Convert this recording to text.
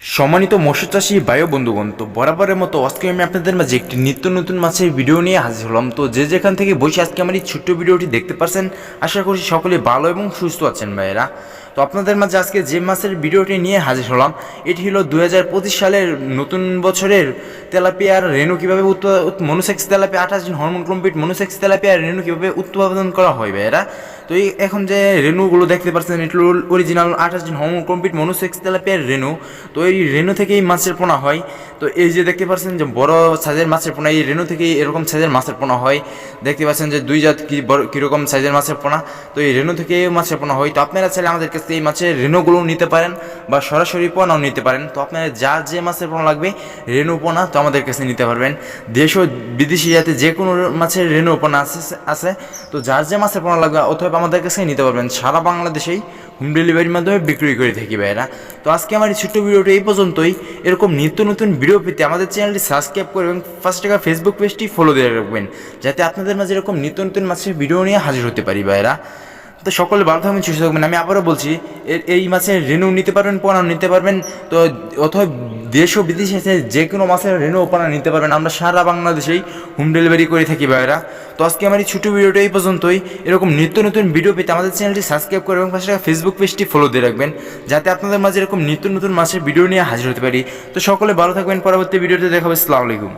সম্মানিত মৎস্য চাষী বায়ু বন্ধুগণ, তো বরাবরের মতো আজকে আমি আপনাদের মাঝে একটি নিত্য নতুন মাছের ভিডিও নিয়ে হাজির হলাম। তো যে যেখান থেকে বসে আজকে আমার এই ছোট্ট ভিডিওটি দেখতে পারছেন, আশা করি সকলে ভালো এবং সুস্থ আছেন ভাইয়েরা। তো আপনাদের মাঝে আজকে যে মাছের ভিডিওটি নিয়ে হাজির হলাম। এটি হলো দু হাজার পঁচিশ সালের নতুন বছরের তেলাপিয়ার রেণু কীভাবে মনোসেক্স তেলাপিয়া, আঠাশ দিন হরমোন কমপ্লিট মনোসেক্স তেলাপিয়ার রেণু কীভাবে উৎপাদন করা হয় এরা তো এই এখন যে রেণুগুলো দেখতে পাচ্ছেন, এটি অরিজিনাল আঠাশ দিন হরমোন কমপ্লিট মনোসেক্স তেলাপিয়ার রেণু। তো এই রেণু থেকেই মাছের পোনা হয়। তো এই যে দেখতে পাচ্ছেন যে বড় সাইজের মাছের পোনা, এই রেণু থেকেই এরকম সাইজের মাছের পোনা হয়। দেখতে পাচ্ছেন যে দুই জাত কি বড় কীরকম সাইজের মাছের পোনা। তো এই রেণু থেকে মাছের পোনা হয়। তো আপনারা চাইলে আমাদের কাছে এই মাছের রেণুগুলো নিতে পারেন বা সরাসরি পোনাও নিতে পারেন। তো আপনারা যার যে মাছের পোনা লাগবে, রেণু পোনা তো আমাদের কাছে নিতে পারবেন। দেশ ও বিদেশি যাতে যে কোনো মাছের রেণু পোনা আছে আছে, তো যার যে মাছের পোনা লাগবে অথবা আমাদের কাছে নিতে পারবেন। সারা বাংলাদেশেই হোম ডেলিভারির মাধ্যমে বিক্রি করে থাকি ভাইরা তো আজকে আমার এই ছোট্ট ভিডিওটা এই পর্যন্তই। এরকম নিত্য নতুন ভিডিও পেতে আমাদের চ্যানেলটি সাবস্ক্রাইব করে এবং ফার্স্ট টাকা ফেসবুক পেজটি ফলো দিয়ে রাখবেন, যাতে আপনাদের মাঝে এরকম নিত্য নতুন মাছের ভিডিও নিয়ে হাজির হতে পারি ভাইরা তো সকলে ভালো থাকবেন সুস্থ থাকবেন, আমি আবারও বলছি এই মাছের রেনু নিতে পারবেন, পোনা নিতে পারবেন, তো অথবা দেশ ও বিদেশে যে কোনো মাছের রেনু পোনা নিতে পারবেন। আমরা সারা বাংলাদেশেই হোম ডেলিভারি করে থাকি ভাইরা তো আজকে আমার এই ছোটো ভিডিওটা এই পর্যন্তই। এরকম নিত্য নতুন ভিডিও পেতে আমাদের চ্যানেলটি সাবস্ক্রাইব করে এবং পাশে ফেসবুক পেজটি ফলো দিয়ে রাখবেন, যাতে আপনাদের মাঝে এরকম নিত্য নতুন মাছের ভিডিও নিয়ে হাজির হতে পারি। তো সকলে ভালো থাকবেন, পরবর্তী ভিডিওতে দেখাবে। আসসালামু আলাইকুম।